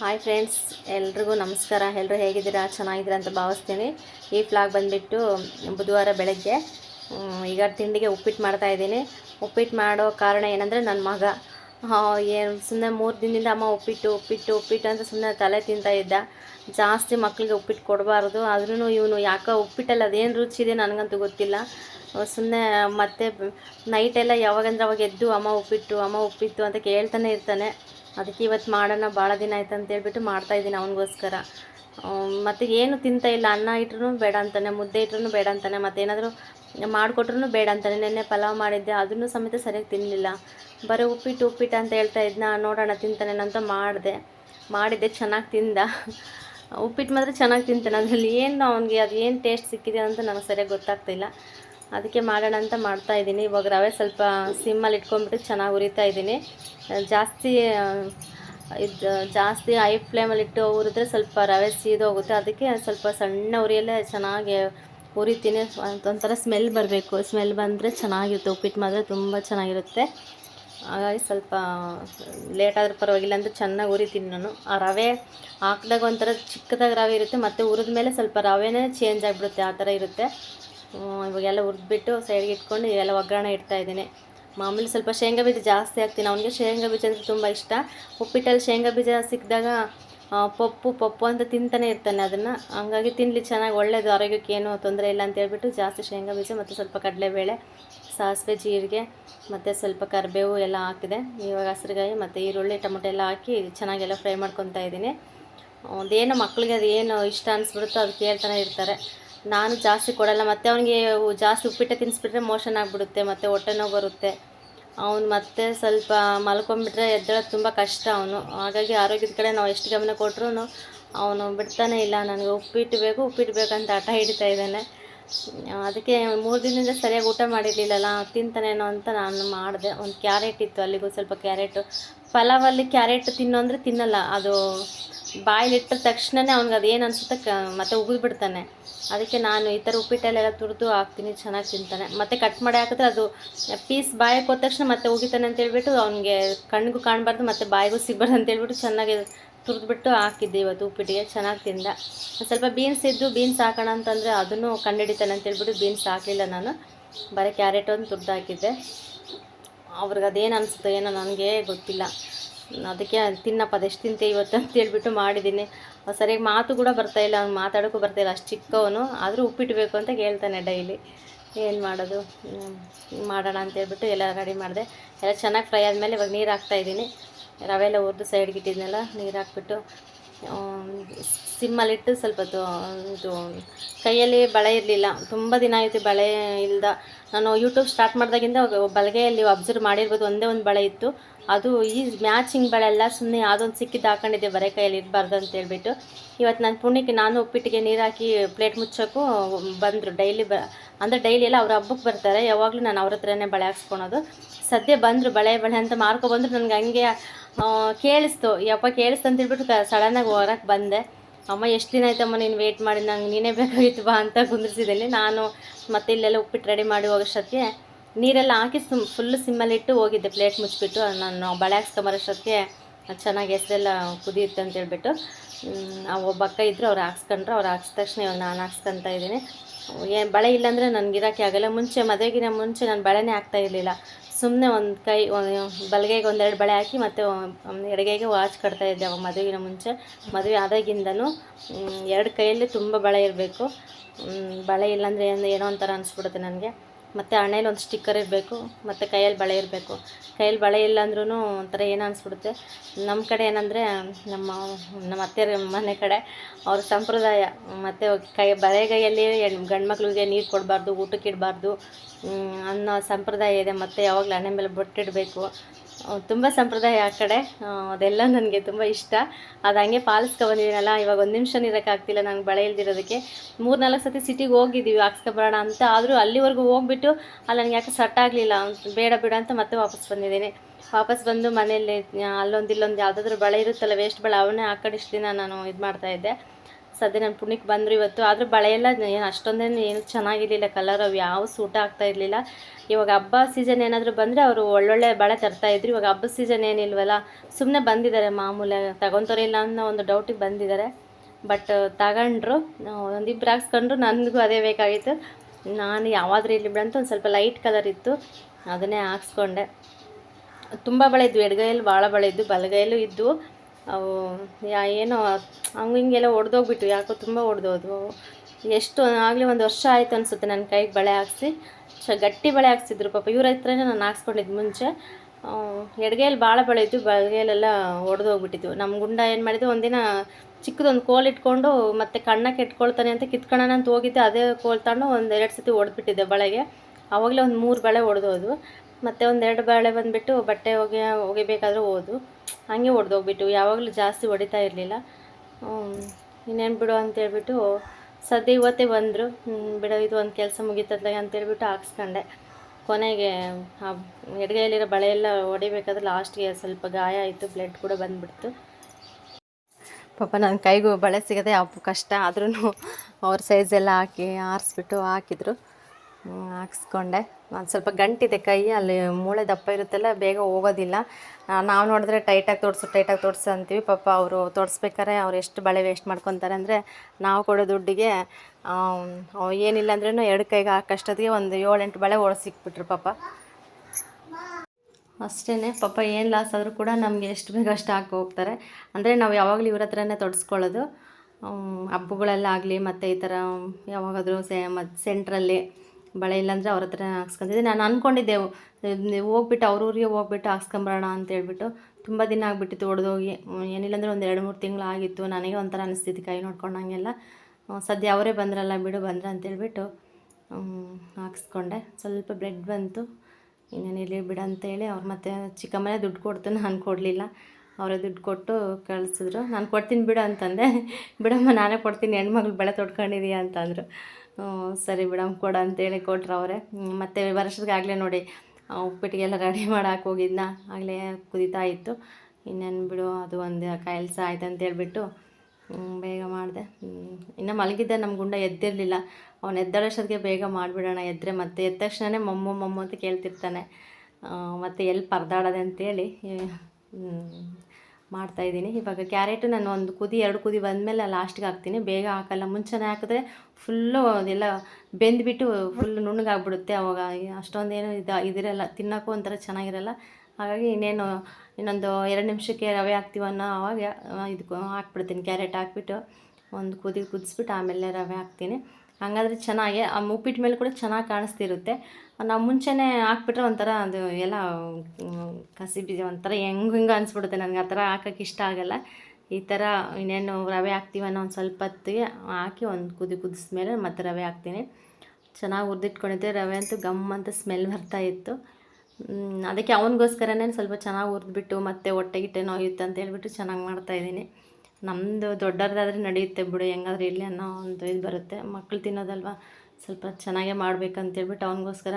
Hi friends ಎಲ್ರಿಗೂ ನಮಸ್ಕಾರ. ಎಲ್ಲರೂ ಹೇಗಿದ್ದೀರಾ? ಚೆನ್ನಾಗಿದ್ದೀರಾ ಅಂತ ಭಾವಿಸ್ತೀನಿ. ಈ ಫ್ಲಾಗ್ ಬಂದುಬಿಟ್ಟು ಬುಧವಾರ ಬೆಳಗ್ಗೆ ಈಗ ತಿಂಡಿಗೆ ಉಪ್ಪಿಟ್ಟು ಮಾಡ್ತಾ ಇದ್ದೀನಿ. ಉಪ್ಪಿಟ್ಟು ಮಾಡೋ ಕಾರಣ ಏನಂದರೆ ನನ್ನ ಮಗ. ಏನು ಸುಮ್ಮನೆ ಮೂರು ದಿನದಿಂದ ಅಮ್ಮ ಉಪ್ಪಿಟ್ಟು ಉಪ್ಪಿಟ್ಟು ಉಪ್ಪಿಟ್ಟು ಅಂತ ಸುಮ್ಮನೆ ತಲೆ ತಿಂತಾ ಇದ್ದ. ಜಾಸ್ತಿ ಮಕ್ಕಳಿಗೆ ಉಪ್ಪಿಟ್ಟು ಕೊಡಬಾರ್ದು. ಆದ್ರೂ ಇವನು ಯಾಕೆ ಉಪ್ಪಿಟ್ಟಲ್ಲಿ, ಅದೇನು ರುಚಿ ಇದೆ ನನಗಂತೂ ಗೊತ್ತಿಲ್ಲ. ಸುಮ್ಮನೆ ಮತ್ತೆ ನೈಟೆಲ್ಲ ಯಾವಾಗಂದ್ರೆ ಅವಾಗ ಎದ್ದು ಅಮ್ಮ ಉಪ್ಪಿಟ್ಟು ಅಮ್ಮ ಉಪ್ಪಿಟ್ಟು ಅಂತ ಕೇಳ್ತಾನೆ ಇರ್ತಾನೆ. ಅದಕ್ಕೆ ಇವತ್ತು ಮಾಡೋಣ, ಭಾಳ ದಿನ ಆಯ್ತು ಅಂತ ಹೇಳ್ಬಿಟ್ಟು ಮಾಡ್ತಾ ಇದ್ದೀನಿ ಅವನಿಗೋಸ್ಕರ. ಮತ್ತು ಏನು ತಿಂತ ಇಲ್ಲ, ಅನ್ನ ಇಟ್ರೂ ಬೇಡ ಅಂತಾನೆ, ಮುದ್ದೆ ಇಟ್ರೂ ಬೇಡ ಅಂತಾನೆ ಮತ್ತೇನಾದರೂ ಮಾಡಿಕೊಟ್ರು ಬೇಡ ಅಂತಾನೆ, ನೆನ್ನೆ ಪಲಾವ್ ಮಾಡಿದ್ದೆ, ಅದನ್ನು ಸಮೇತ ಸರಿಯಾಗಿ ತಿನ್ನಲಿಲ್ಲ ಬರೀ ಉಪ್ಪಿಟ್ಟು ಉಪ್ಪಿಟ್ಟು ಅಂತ ಹೇಳ್ತಾ ಇದ್ನ, ನೋಡೋಣ ತಿಂತಾನೆ ಅಂತ ಮಾಡಿದೆ. ಮಾಡಿದ್ದೆ, ಚೆನ್ನಾಗಿ ತಿಂದ. ಉಪ್ಪಿಟ್ಟು ಮಾತ್ರ ಚೆನ್ನಾಗಿ ತಿಂತಾನೆ, ಅದರಲ್ಲಿ ಏನು ಅವನಿಗೆ ಅದು ಏನು ಟೇಸ್ಟ್ ಸಿಕ್ಕಿದೆ ಅಂತ ನನಗೆ ಸರಿಯಾಗಿ ಗೊತ್ತಾಗ್ತಿಲ್ಲ ಅದಕ್ಕೆ ಮಾಡೋಣ ಅಂತ ಮಾಡ್ತಾ ಇದ್ದೀನಿ. ಇವಾಗ ರವೆ ಸ್ವಲ್ಪ ಸಿಮ್ಮಲ್ಲಿ ಇಟ್ಕೊಂಡ್ಬಿಟ್ಟು ಚೆನ್ನಾಗಿ ಹುರಿತಾ ಇದ್ದೀನಿ. ಜಾಸ್ತಿ ಇದು, ಜಾಸ್ತಿ ಹೈ ಫ್ಲೇಮಲ್ಲಿ ಇಟ್ಟು ಹುರಿದ್ರೆ ಸ್ವಲ್ಪ ರವೆ ಸೀದೋಗುತ್ತೆ. ಅದಕ್ಕೆ ಸ್ವಲ್ಪ ಸಣ್ಣ ಉರಿಯಲ್ಲೇ ಚೆನ್ನಾಗಿ ಹುರಿತೀನಿ ಒಂಥರ ಸ್ಮೆಲ್ ಬರಬೇಕು. ಸ್ಮೆಲ್ ಬಂದರೆ ಚೆನ್ನಾಗಿರುತ್ತೆ. ಉಪ್ಪಿಟ್ಟು ಮಾತ್ರ ತುಂಬ ಚೆನ್ನಾಗಿರುತ್ತೆ. ಹಾಗಾಗಿ ಸ್ವಲ್ಪ ಲೇಟ್ ಆದರೂ ಪರವಾಗಿಲ್ಲ ಅಂತ ಚೆನ್ನಾಗಿ ಹುರಿತೀನಿ ನಾನು. ಆ ರವೆ ಹಾಕಿದಾಗ ಒಂಥರ ಚಿಕ್ಕದಾಗಿ ರವೆ ಇರುತ್ತೆ. ಮತ್ತು ಹುರಿದ ಮೇಲೆ ಸ್ವಲ್ಪ ರವೆನೇ ಚೇಂಜ್ ಆಗಿಬಿಡುತ್ತೆ. ಆ ಥರ ಇರುತ್ತೆ. ಇವಾಗೆಲ್ಲ ಹುರಿದ್ಬಿಟ್ಟು ಸೈಡ್ಗೆ ಇಟ್ಕೊಂಡು ಎಲ್ಲ ಒಗ್ಗರಣೆ ಇಡ್ತಾ ಇದ್ದೀನಿ. ಮಾಮೂಲಿ ಸ್ವಲ್ಪ ಶೇಂಗಾ ಬೀಜ ಜಾಸ್ತಿ ಹಾಕ್ತೀನಿ. ಅವನಿಗೆ ಶೇಂಗಾ ಬೀಜ ಅಂದರೆ ತುಂಬ ಇಷ್ಟ. ಉಪ್ಪಿಟ್ಟಲ್ಲಿ ಶೇಂಗಾ ಬೀಜ ಸಿಕ್ಕಿದಾಗ ಪಪ್ಪು ಪಪ್ಪು ಅಂತ ತಿಂತಾನೆ ಇರ್ತಾನೆ ಅದನ್ನು. ಹಂಗಾಗಿ ತಿನ್ನಲಿ ಚೆನ್ನಾಗಿ ಒಳ್ಳೇದು. ಆರೋಗ್ಯಕ್ಕೆ ಏನೂ ತೊಂದರೆ ಇಲ್ಲ ಅಂತ ಹೇಳ್ಬಿಟ್ಟು ಜಾಸ್ತಿ ಶೇಂಗಾ ಬೀಜ ಮತ್ತು ಸ್ವಲ್ಪ ಕಡಲೆಬೇಳೆ, ಸಾಸಿವೆ, ಜೀರಿಗೆ, ಮತ್ತು ಸ್ವಲ್ಪ ಕರಿಬೇವು ಎಲ್ಲ ಹಾಕಿದೆ. ಇವಾಗ ಹಸಿರುಗಾಯಿ ಮತ್ತು ಈರುಳ್ಳಿ, ಟೊಮೊಟೊ ಎಲ್ಲ ಹಾಕಿ ಚೆನ್ನಾಗೆಲ್ಲ ಫ್ರೈ ಮಾಡ್ಕೊತಾ ಇದ್ದೀನಿ. ಅದೇನೋ ಮಕ್ಕಳಿಗೆ ಅದು ಏನು ಇಷ್ಟ ಅನಿಸ್ಬಿಡುತ್ತೋ ಅದು ಕೇಳ್ತಾನೆ ಇರ್ತಾರೆ. ನಾನು ಜಾಸ್ತಿ ಕೊಡಲ್ಲ. ಮತ್ತು ಅವನಿಗೆ ಜಾಸ್ತಿ ಉಪ್ಪಿಟ್ಟೆ ತಿನ್ನಿಸ್ಬಿಟ್ರೆ ಮೋಷನ್ ಆಗಿಬಿಡುತ್ತೆ, ಮತ್ತು ಹೊಟ್ಟೆ ನೋವು ಬರುತ್ತೆ. ಅವನು ಮತ್ತೆ ಸ್ವಲ್ಪ ಮಲ್ಕೊಂಡ್ಬಿಟ್ರೆ ಎದ್ದೇಳೋದು ತುಂಬ ಕಷ್ಟ ಅವನು. ಹಾಗಾಗಿ ಆರೋಗ್ಯದ ಕಡೆ ನಾವು ಎಷ್ಟು ಗಮನ ಕೊಟ್ಟರು ಅವನು ಬಿಡ್ತಾನೆ ಇಲ್ಲ. ನನಗೆ ಉಪ್ಪಿಟ್ಟು ಬೇಕು, ಉಪ್ಪಿಟ್ಟು ಬೇಕಂತ ಹಠ ಹಿಡಿತಾ ಇದ್ದಾನೆ. ಅದಕ್ಕೆ ಮೂರು ದಿನದಿಂದ ಸರಿಯಾಗಿ ಊಟ ಮಾಡಿರಲಿಲ್ಲಲ್ಲ ತಿಂತಾನೇನೋ ಅಂತ ನಾನು ಮಾಡಿದೆ. ಒಂದು ಕ್ಯಾರೆಟ್ ಇತ್ತು, ಅಲ್ಲಿಗೂ ಸ್ವಲ್ಪ ಕ್ಯಾರೆಟು. ಪಲಾವಲ್ಲಿ ಕ್ಯಾರೆಟ್ ತಿನ್ನೋ ಅಂದರೆ ತಿನ್ನಲ್ಲ, ಅದು ಬಾಯಲ್ಲಿ ಇಟ್ಟ ತಕ್ಷಣವೇ ಅವ್ನಿಗೆ ಅದೇನು ಅನಿಸುತ್ತೆ ಕ, ಮತ್ತೆ ಉಗಿದ್ಬಿಡ್ತಾನೆ ಅದಕ್ಕೆ ನಾನು ಈ ಥರ ಉಪ್ಪಿಟ್ಟಲ್ಲೆಲ್ಲ ತುರಿದು ಹಾಕ್ತೀನಿ, ಚೆನ್ನಾಗಿ ತಿಂತಾನೆ. ಮತ್ತೆ ಕಟ್ ಮಾಡಿ ಹಾಕಿದ್ರೆ ಅದು ಪೀಸ್ ಬಾಯಿಗೆ ಹೋದ ತಕ್ಷಣ ಮತ್ತೆ ಉಗಿತಾನೆ ಅಂತ ಹೇಳ್ಬಿಟ್ಟು ಅವ್ನಿಗೆ ಕಣ್ಣಿಗೂ ಕಾಣಬಾರ್ದು, ಮತ್ತು ಬಾಯಿಗೂ ಸಿಗ್ಬಾರ್ದು ಅಂತ ಹೇಳ್ಬಿಟ್ಟು ಚೆನ್ನಾಗಿ ತುರಿದ್ಬಿಟ್ಟು ಹಾಕಿದ್ದೆ ಇವತ್ತು ಉಪ್ಪಿಟ್ಟಿಗೆ. ಚೆನ್ನಾಗಿ ತಿಂದ. ಸ್ವಲ್ಪ ಬೀನ್ಸ್ ಇದ್ದು ಬೀನ್ಸ್ ಹಾಕೋಣ ಅಂತಂದರೆ ಅದನ್ನು ಕಂಡಿಡಿತಾನೆ ಅಂತ ಹೇಳ್ಬಿಟ್ಟು ಬೀನ್ಸ್ ಹಾಕಲಿಲ್ಲ ನಾನು. ಬರೀ ಕ್ಯಾರೆಟ್ ಒಂದು ತುರ್ದು ಹಾಕಿದ್ದೆ. ಅವ್ರಿಗೆ ಅದೇನು ಅನಿಸುತ್ತೋ ಏನೋ ನನಗೆ ಗೊತ್ತಿಲ್ಲ. ಅದಕ್ಕೆ ತಿನ್ನಪ್ಪ ಅದೆಷ್ಟು ತಿಂತೆ ಇವತ್ತು ಅಂತ ಹೇಳ್ಬಿಟ್ಟು ಮಾಡಿದ್ದೀನಿ. ಸರಿಯಾಗಿ ಮಾತು ಕೂಡ ಬರ್ತಾಯಿಲ್ಲ ಅವ್ನು ಮಾತಾಡೋಕ್ಕೂ ಬರ್ತಾ ಇಲ್ಲ. ಅಷ್ಟು ಚಿಕ್ಕವನು, ಆದರೂ ಉಪ್ಪಿಟ್ಟು ಬೇಕು ಅಂತ ಕೇಳ್ತಾನೆ ಡೈಲಿ. ಏನು ಮಾಡೋದು? ಮಾಡೋಣ ಅಂತೇಳ್ಬಿಟ್ಟು ಎಲ್ಲ ರೆಡಿ ಮಾಡಿದೆ. ಎಲ್ಲ ಚೆನ್ನಾಗಿ ಫ್ರೈ ಆದಮೇಲೆ ಇವಾಗ ನೀರು ಹಾಕ್ತಾಯಿದ್ದೀನಿ ರವೆ ಎಲ್ಲ ಹುರಿದು ಸೈಡ್ಗೆ ಇಟ್ಟಿದ್ನೆಲ್ಲ, ನೀರು ಹಾಕ್ಬಿಟ್ಟು ಸಿಮ್ಮಲ್ಲಿಟ್ಟು ಸ್ವಲ್ಪ ಇದು, ಕೈಯಲ್ಲಿ ಬಳೆ ಇರಲಿಲ್ಲ. ತುಂಬ ದಿನ ಆಯಿತು ಬಳೆ ಇಲ್ದ. ನಾನು ಯೂಟ್ಯೂಬ್ ಸ್ಟಾರ್ಟ್ ಮಾಡಿದಾಗಿಂದ ಬಲಗೈಯಲ್ಲಿ ಅಬ್ಸರ್ವ್ ಮಾಡಿರ್ಬೋದು, ಒಂದೇ ಒಂದು ಬಳೆ ಇತ್ತು. ಅದು ಈ ಮ್ಯಾಚಿಂಗ್ ಬಳೆ ಎಲ್ಲ ಸುಮ್ಮನೆ ಯಾವುದೊಂದು ಸಿಕ್ಕಿದ್ದು ಹಾಕೊಂಡಿದ್ದೆ ಬರೆ ಕೈಯಲ್ಲಿ ಇರಬಾರ್ದು ಅಂತ ಹೇಳ್ಬಿಟ್ಟು. ಇವತ್ತು ನಾನು ಪುಣ್ಯಕ್ಕೆ ನಾನು ಉಪ್ಪಿಟ್ಟಿಗೆ ನೀರು ಹಾಕಿ ಪ್ಲೇಟ್ ಮುಚ್ಚೋಕ್ಕೂ ಬಂದರು. ಡೈಲಿ ಬ, ಅಂದರೆ ಡೈಲಿ ಎಲ್ಲ ಅವ್ರ ಹಬ್ಬಕ್ಕೆ ಬರ್ತಾರೆ. ಯಾವಾಗಲೂ ನಾನು ಅವ್ರ ಹತ್ರನೇ ಬಳೆ ಹಾಕ್ಸ್ಕೊಳೋದು. ಸದ್ಯ ಬಂದರು ಬಳೆ ಬಳೆ ಅಂತ ಮಾರ್ಕೊಬಂದ್ರು ನನಗೆ ಹಂಗೆ ಕೇಳಿಸ್ತು. ಯಪ್ಪ ಕೇಳಿಸ್ತು ಅಂತ ಹೇಳ್ಬಿಟ್ಟು ಸಡನ್ ಸಡನ್ನಾಗಿ ಹೊರಕ್ಕೆ ಬಂದೆ. ಅಮ್ಮ, ಎಷ್ಟು ದಿನ ಆಯ್ತಮ್ಮ ನೀನು ವೇಟ್ ಮಾಡಿ ನಂಗೆ ನೀನೇ ಬೇಕಾಗಿತ್ತು ಬಾ ಅಂತ ಕುಂದ್ರಿಸಿದ್ದೀನಿ ನಾನು ಮತ್ತೆ ಇಲ್ಲೆಲ್ಲ ಉಪ್ಪಿಟ್ಟು ರೆಡಿ ಮಾಡಿ ಹೋಗೋಷ್ಟೊತ್ತಿಗೆ ನೀರೆಲ್ಲ ಹಾಕಿ ಸುಮ್ ಫುಲ್ಲು ಸಿಮ್ಮಲ್ಲಿಟ್ಟು ಹೋಗಿದ್ದೆ. ಪ್ಲೇಟ್ ಮುಚ್ಚಿಬಿಟ್ಟು ನಾನು ಬಳೆ ಹಾಕ್ಸ್ಕೊಂಬರೋಷ್ಟೊತ್ತಿಗೆ ಚೆನ್ನಾಗಿ ಹೆಸರೆಲ್ಲ ಕುದಿಯುತ್ತೆ ಅಂತ ಹೇಳ್ಬಿಟ್ಟು. ಒಬ್ಬ ಅಕ್ಕ ಇದ್ದರು ಅವ್ರು ಹಾಕ್ಸ್ಕೊಂಡ್ರು. ಅವ್ರು ಹಾಕ್ಸಿದ ತಕ್ಷಣ ಇವಾಗ ನಾನು ಹಾಕ್ಸ್ಕೊತಾ ಇದ್ದೀನಿ. ಏನು ಬಳೆ ಇಲ್ಲಾಂದರೆ ನನಗೆ ಇರೋಕ್ಕೆ ಆಗಲ್ಲ. ಮುಂಚೆ ಮದುವೆಗಿನ ಮುಂಚೆ ನಾನು ಬಳೆನೇ ಹಾಕ್ತಾ ಇರಲಿಲ್ಲ. ಸುಮ್ಮನೆ ಒಂದು ಕೈ ಬಲಗೈಗೆ ಒಂದೆರಡು ಬಳೆ ಹಾಕಿ ಮತ್ತು ಎಡಗೈಗೆ ವಾಚ್ ಕಟ್ತಾ ಅವಾಗ ಮದುವೆಗಿನ ಮುಂಚೆ. ಮದುವೆ ಆದಾಗಿಂದನೂ ಎರಡು ಕೈಯಲ್ಲಿ ತುಂಬ ಬಳೆ ಇರಬೇಕು. ಬಳೆ ಇಲ್ಲಾಂದರೆ ಏನು, ಏನೋ ಒಂಥರ ಅನಿಸ್ಬಿಡುತ್ತೆ ನನಗೆ. ಮತ್ತು ಹಣೆಯಲ್ಲಿ ಒಂದು ಸ್ಟಿಕ್ಕರ್ ಇರಬೇಕು, ಮತ್ತು ಕೈಯಲ್ಲಿ ಬಳೆ ಇರಬೇಕು. ಕೈಯಲ್ಲಿ ಬಳೆ ಇಲ್ಲ ಅಂದ್ರೂ ಒಂಥರ ಏನೋ ಅನಿಸ್ಬಿಡುತ್ತೆ? ನಮ್ಮ ಕಡೆ ಏನಂದರೆ, ನಮ್ಮ ನಮ್ಮ ಅತ್ತೆಯರ ಮನೆ ಕಡೆ ಅವ್ರ ಸಂಪ್ರದಾಯ, ಮತ್ತು ಕೈ ಬಳೆ ಕೈಯಲ್ಲಿ ಗಂಡು ಮಕ್ಳಿಗೆ ನೀರು ಕೊಡಬಾರ್ದು, ಊಟಕ್ಕೆ ಇಡಬಾರ್ದು ಅನ್ನೋ ಸಂಪ್ರದಾಯ ಇದೆ. ಮತ್ತು ಯಾವಾಗಲೂ ಹಣೆ ಮೇಲೆ ಬೊಟ್ಟಿಡಬೇಕು. ತುಂಬ ಸಂಪ್ರದಾಯ ಆ ಕಡೆ. ಅದೆಲ್ಲ ನನಗೆ ತುಂಬ ಇಷ್ಟ. ಅದು ಹಂಗೆ ಪಾಲಿಸ್ಕೊಬಂದಿದ್ದೀನಲ್ಲ ಇವಾಗ ಒಂದು ನಿಮಿಷ ಇರೋಕ್ಕಾಗ್ತಿಲ್ಲ ನಂಗೆ ಬಳೆ ಇಲ್ದಿರೋದಕ್ಕೆ. ಮೂರು ನಾಲ್ಕು ಸತಿ ಸಿಟಿಗೆ ಹೋಗಿದ್ದೀವಿ ಹಾಕ್ಸ್ಕೊಬರೋಣ ಅಂತ. ಆದರೂ ಅಲ್ಲಿವರೆಗೂ ಹೋಗ್ಬಿಟ್ಟು ಅಲ್ಲಿ ನನಗೆ ಯಾಕೆ ಸಟ್ ಆಗಲಿಲ್ಲ ಬೇಡ ಬೇಡ ಅಂತ ಮತ್ತೆ ವಾಪಸ್ ಬಂದಿದ್ದೀನಿ. ವಾಪಸ್ ಬಂದು ಮನೆಯಲ್ಲಿ ಆ, ಅಲ್ಲೊಂದು ಇಲ್ಲೊಂದು ಯಾವುದಾದ್ರೂ ಬಳೆ ಇರುತ್ತಲ್ಲ ವೇಸ್ಟ್ ಬಳೆ ಅವನ್ನೇ ಆ ಕಡೆ ಇಷ್ಟು ದಿನ ನಾನು ಇದು ಮಾಡ್ತಾಯಿದ್ದೆ ಸದ್ಯ ನನ್ನ ಪುಣ್ಯಕ್ಕೆ ಬಂದರು ಇವತ್ತು. ಆದರೆ ಬಳೆ ಎಲ್ಲ ಅಷ್ಟೊಂದೇನು ಏನು ಚೆನ್ನಾಗಿರಲಿಲ್ಲ. ಕಲರ್ ಅವು ಯಾವ ಸೂಟ ಆಗ್ತಾ ಇರಲಿಲ್ಲ. ಇವಾಗ ಹಬ್ಬ ಸೀಸನ್ ಏನಾದರೂ ಬಂದರೆ ಅವರು ಒಳ್ಳೊಳ್ಳೆ ಬಳೆ ತರ್ತಾಯಿದ್ರು ಇವಾಗ ಹಬ್ಬದ ಸೀಸನ್ ಏನಿಲ್ವಲ್ಲ ಸುಮ್ಮನೆ ಬಂದಿದ್ದಾರೆ ಮಾಮೂಲಿ ಇಲ್ಲ ಅನ್ನೋ ಒಂದು ಡೌಟಿಗೆ ಬಂದಿದ್ದಾರೆ. ಬಟ್ ತಗೊಂಡ್ರು ಒಂದಿಬ್ಬರು ಹಾಕ್ಸ್ಕೊಂಡ್ರು ನನಗೂ ಅದೇ ಬೇಕಾಗಿತ್ತು. ನಾನು ಯಾವಾದ್ರೂ ಇರಲಿ ಬಿಡಂತ ಒಂದು ಸ್ವಲ್ಪ ಲೈಟ್ ಕಲರ್ ಇತ್ತು, ಅದನ್ನೇ ಹಾಕ್ಸ್ಕೊಂಡೆ. ತುಂಬ ಬಳೆ ಇದ್ವು ಎಡಗೈಯಲ್ಲಿ ಭಾಳ ಬಳೆ ಇದ್ದು ಬಲಗೈಯಲ್ಲೂ ಇದ್ವು. ಅವು, ಯಾ, ಏನೋ, ಹಂಗೆ ಹಿಂಗೆಲ್ಲ ಒಡೆದೋಗ್ಬಿಟ್ಟು ಯಾಕೋ ತುಂಬ ಒಡೆದೋದು ಎಷ್ಟು, ಆಗಲಿ ಒಂದು ವರ್ಷ ಆಯಿತು ಅನಿಸುತ್ತೆ ನನ್ನ ಕೈಗೆ ಬಳೆ ಹಾಕ್ಸಿ. ಚ ಗಟ್ಟಿ ಬಳೆ ಹಾಕ್ಸಿದ್ರು ಪಾಪ, ಇವ್ರ ಹತ್ರನೇ ನಾನು ಹಾಕ್ಸ್ಕೊಂಡಿದ್ದು ಮುಂಚೆ. ಎಡಗೈಯಲ್ಲಿ ಭಾಳ ಬಳೆ ಇದ್ದು ಬಳಗೈಲೆಲ್ಲ ಒಡೆದೋಗ್ಬಿಟ್ಟಿದ್ವು. ನಮ್ಮ ಗುಂಡ ಏನು ಮಾಡಿದ್ದು ಒಂದಿನ ಚಿಕ್ಕದೊಂದು ಕೋಲ್ ಇಟ್ಕೊಂಡು ಮತ್ತೆ ಕಣ್ಣಕ್ಕೆ ಇಟ್ಕೊಳ್ತಾನೆ ಅಂತ ಕಿತ್ಕೊಳ್ಳೋಣ ಅಂತ ಹೋಗಿದ್ದೆ, ಅದೇ ಕೋಲ್ ತಗೊಂಡು ಒಂದು ಎರಡು ಸತಿ ಹೊಡೆದ್ಬಿಟ್ಟಿದ್ದೆ ಬಳೆಗೆ. ಆವಾಗಲೇ ಒಂದು ಮೂರು ಬಳೆ ಹೊಡೆದೋದು ಮತ್ತು ಒಂದೆರಡು ಬಳೆ ಬಂದುಬಿಟ್ಟು ಬಟ್ಟೆ ಒಗೆ, ಒಗಿಬೇಕಾದ್ರೆ ಹೋದು ಹಾಗೆ ಹೊಡೆದೋಗ್ಬಿಟ್ಟು ಯಾವಾಗಲೂ ಜಾಸ್ತಿ ಹೊಡಿತಾ ಇರಲಿಲ್ಲ. ಇನ್ನೇನು ಬಿಡು ಅಂತೇಳ್ಬಿಟ್ಟು ಸದ್ಯ ಇವತ್ತೇ ಬಂದರು. ಬಿಡು, ಇದು ಒಂದು ಕೆಲಸ ಮುಗೀತದ್ಲ ಅಂತೇಳ್ಬಿಟ್ಟು ಹಾಕ್ಸ್ಕೊಂಡೆ. ಕೊನೆಗೆ, ಆ ಎಡಗೈಯಲ್ಲಿರೋ ಬಳೆ ಎಲ್ಲ ಹೊಡಿಬೇಕಾದ್ರೆ ಲಾಸ್ಟ್ಗೆ ಸ್ವಲ್ಪ ಗಾಯ ಆಯಿತು, ಬ್ಲಡ್ ಕೂಡ ಬಂದುಬಿಡ್ತು. ಪಾಪ ನನ್ನ ಕೈಗೂ ಬಳೆ ಸಿಗದೆ ಅಪ್ಪು ಕಷ್ಟ. ಆದ್ರೂ ಅವ್ರ ಸೈಜೆಲ್ಲ ಹಾಕಿ, ಆರಿಸ್ಬಿಟ್ಟು ಹಾಕಿದ್ರು. ಹಾಕ್ಸ್ಕೊಂಡೆ. ಒಂದು ಸ್ವಲ್ಪ ಗಂಟಿದೆ ಕೈ, ಅಲ್ಲಿ ಮೂಳೆ ದಪ್ಪ ಇರುತ್ತಲ್ಲ, ಬೇಗ ಹೋಗೋದಿಲ್ಲ. ನಾವು ನೋಡಿದ್ರೆ ಟೈಟಾಗಿ ತೋರಿಸು ಟೈಟಾಗಿ ತೋರಿಸು ಅಂತೀವಿ. ಪಾಪ ಅವರು ತೋರಿಸ್ಬೇಕಾರೆ ಅವ್ರು ಎಷ್ಟು ಬಳೆ ವೇಸ್ಟ್ ಮಾಡ್ಕೊತಾರೆ ಅಂದರೆ ನಾವು ಕೊಡೋ ದುಡ್ಡಿಗೆ ಏನಿಲ್ಲ ಅಂದ್ರೂ ಎರಡು ಕೈಗೆ ಹಾಕಷ್ಟೊತ್ತಿಗೆ ಒಂದು ಏಳೆಂಟು ಬಳೆ ಸಿಕ್ಬಿಟ್ರು ಪಾಪ. ಅಷ್ಟೇ ಪಾಪ ಏನು ಲಾಸ್ ಆದರೂ ಕೂಡ ನಮಗೆ ಎಷ್ಟು ಬೇಗ ಅಷ್ಟು ಹಾಕಿ ಹೋಗ್ತಾರೆ. ಅಂದರೆ ನಾವು ಯಾವಾಗಲೂ ಇವ್ರ ಹತ್ರನೇ ತೊಡಸ್ಕೊಳ್ಳೋದು. ಹಬ್ಬಗಳೆಲ್ಲ ಆಗಲಿ ಮತ್ತು ಈ ಥರ ಯಾವಾಗಾದರೂ ಸೆ ಮತ್ತು ಸೆಂಟ್ರಲ್ಲಿ ಬಳೆ ಇಲ್ಲಾಂದರೆ ಅವ್ರ ಹತ್ರ ಹಾಕ್ಸ್ಕೊಂತಿದ್ದೆ. ನಾನು ಅಂದ್ಕೊಂಡಿದ್ದೆ ಹೋಗ್ಬಿಟ್ಟು ಅವ್ರೂರಿಗೆ ಹೋಗ್ಬಿಟ್ಟು ಹಾಕ್ಸ್ಕೊಂಬರೋಣ ಅಂತೇಳ್ಬಿಟ್ಟು ತುಂಬ ದಿನ ಆಗಿಬಿಟ್ಟಿತ್ತು ಹೊಡೆದೋಗಿ ಏನಿಲ್ಲ ಅಂದರೆ ಒಂದು ಎರಡು ಮೂರು ತಿಂಗಳು ಆಗಿತ್ತು. ನನಗೆ ಒಂಥರ ಅನಿಸ್ತಿತ್ತು ಕೈ ನೋಡ್ಕೊಂಡಂಗೆಲ್ಲ ಸದ್ಯ ಅವರೇ ಬಂದ್ರಲ್ಲ ಬಿಡು, ಬಂದ್ರ ಅಂತೇಳ್ಬಿಟ್ಟು ಹಾಕ್ಸ್ಕೊಂಡೆ. ಸ್ವಲ್ಪ ಬ್ಲಡ್ ಬಂತು. ಇನ್ನೇನು ಇಲ್ಲಿ ಬಿಡು ಅಂತೇಳಿ ಅವ್ರು ಮತ್ತೆ ಚಿಕ್ಕಮ್ಮನೆ ದುಡ್ಡು ಕೊಡ್ತು, ನಾನು ಕೊಡಲಿಲ್ಲ. ಅವರೇ ದುಡ್ಡು ಕೊಟ್ಟು ಕಳಿಸಿದ್ರು. ನಾನು ಕೊಡ್ತೀನಿ ಬಿಡು ಅಂತಂದೆ. ಬಿಡಮ್ಮ, ನಾನೇ ಕೊಡ್ತೀನಿ, ಹೆಣ್ಮಗ್ಳು ಬೆಳೆ ತೊಡ್ಕೊಂಡಿದೀಯ ಅಂತಂದರು. ಸರಿ ಮೇಡಮ್ ಕೊಡ ಅಂತೇಳಿ ಕೊಟ್ರು ಅವರೇ. ಮತ್ತು ವರ್ಷಕ್ಕೆ ಆಗಲೇ ನೋಡಿ ಉಪ್ಪಿಟ್ಟಿಗೆಲ್ಲ ರೆಡಿ ಮಾಡಕ್ಕೆ ಹೋಗಿದ್ನ. ಆಗಲೇ ಕುದೀತಾ ಇತ್ತು. ಇನ್ನೇನು ಬಿಡು, ಅದು ಒಂದು ಕೆಲಸ ಆಯ್ತು ಅಂತೇಳ್ಬಿಟ್ಟು ಬೇಗ ಮಾಡಿದೆ. ಇನ್ನು ಮಲಗಿದ್ದೆ ನಮ್ಮ ಗುಂಡ ಎದ್ದಿರಲಿಲ್ಲ. ಅವ್ನು ಎದ್ದಾಡೋಷ್ಟೊತ್ತಿಗೆ ಬೇಗ ಮಾಡಿಬಿಡೋಣ ಎದ್ದರೆ ಮತ್ತೆ ಎದ್ದ ತಕ್ಷಣವೇ ಮಮ್ಮು ಮಮ್ಮು ಅಂತ ಕೇಳ್ತಿರ್ತಾನೆ. ಮತ್ತೆ ಎಲ್ಲಿ ಪರದಾಡೋದೆ ಅಂತೇಳಿ ಮಾಡ್ತಾಯಿದ್ದೀನಿ ಇವಾಗ ಕ್ಯಾರೆಟ್ ನಾನು ಒಂದು ಕುದಿ, ಎರಡು ಕುದಿ ಬಂದಮೇಲೆ ಲಾಸ್ಟಿಗೆ ಹಾಕ್ತೀನಿ. ಬೇಗ ಹಾಕಲ್ಲ. ಮುಂಚೆನೇ ಹಾಕಿದ್ರೆ ಫುಲ್ಲು ಅದೆಲ್ಲ ಬೆಂದ್ಬಿಟ್ಟು ಫುಲ್ ನುಣ್ಣಗಾಗ್ಬಿಡುತ್ತೆ. ಅವಾಗ ಅಷ್ಟೊಂದೇನು ಇದು ಇದಿರಲ್ಲ. ತಿನ್ನೋಕ್ಕೂ ಒಂಥರ ಚೆನ್ನಾಗಿರಲ್ಲ. ಹಾಗಾಗಿ ಇನ್ನೇನು, ಇನ್ನೊಂದು ಎರಡು ನಿಮಿಷಕ್ಕೆ ರವೆ ಹಾಕ್ತೀವನ್ನೋ ಅವಾಗ ಇದಕ್ಕೆ ಹಾಕ್ಬಿಡ್ತೀನಿ. ಕ್ಯಾರೆಟ್ ಹಾಕ್ಬಿಟ್ಟು ಒಂದು ಕುದಿ ಕುದಿಸ್ಬಿಟ್ಟು ಆಮೇಲೆ ರವೆ ಹಾಕ್ತೀನಿ. ಹಂಗಾದ್ರೆ ಚೆನ್ನಾಗೆ, ಆ ಉಪ್ಪಿಟ್ಟು ಮೇಲೆ ಕೂಡ ಚೆನ್ನಾಗಿ ಕಾಣಿಸ್ತಿರುತ್ತೆ. ನಾವು ಮುಂಚೆನೇ ಹಾಕ್ಬಿಟ್ರೆ ಒಂಥರ ಅದು ಎಲ್ಲ ಕಸಿ ಬೀಜ ಒಂಥರ ಹೆಂಗೆ ಹಿಂಗೆ ಅನಿಸ್ಬಿಡುತ್ತೆ ನನಗೆ ಆ ಥರ ಹಾಕೋಕ್ಕೆ ಇಷ್ಟ ಆಗೋಲ್ಲ. ಈ ಥರ ಇನ್ನೇನು ರವೆ ಹಾಕ್ತೀವನ್ನೋ ಒಂದು ಸ್ವಲ್ಪ ಹೊತ್ತಿಗೆ ಹಾಕಿ ಒಂದು ಕುದಿ ಕುದಿಸ್ಮೇಲೆ ಮತ್ತೆ ರವೆ ಹಾಕ್ತೀನಿ. ಚೆನ್ನಾಗಿ ಹುರಿದಿಟ್ಕೊಂಡಿದ್ದೆ, ರವೆ ಅಂತೂ ಗಮ್ ಅಂತ ಸ್ಮೆಲ್ ಬರ್ತಾ ಇತ್ತು. ಅದಕ್ಕೆ ಅವನಿಗೋಸ್ಕರನೇ ಸ್ವಲ್ಪ ಚೆನ್ನಾಗಿ ಹುರಿದ್ಬಿಟ್ಟು ಮತ್ತೆ ಹೊಟ್ಟೆ ಗಿಟ್ಟೆ ನೋಯುತ್ತೆ ಅಂತ ಹೇಳ್ಬಿಟ್ಟು ಚೆನ್ನಾಗಿ ಮಾಡ್ತಾಯಿದ್ದೀನಿ ನಮ್ಮದು ದೊಡ್ಡವ್ರದ್ದಾದ್ರೆ ನಡೆಯುತ್ತೆ ಬಿಡು, ಹೆಂಗಾದ್ರೂ ಇರಲಿ ಅನ್ನೋ ಒಂದು ಇದು ಬರುತ್ತೆ. ಮಕ್ಳು ತಿನ್ನೋದಲ್ವ? ಸ್ವಲ್ಪ ಚೆನ್ನಾಗೇ ಮಾಡ್ಬೇಕಂತೇಳ್ಬಿಟ್ಟು ಅವನಿಗೋಸ್ಕರ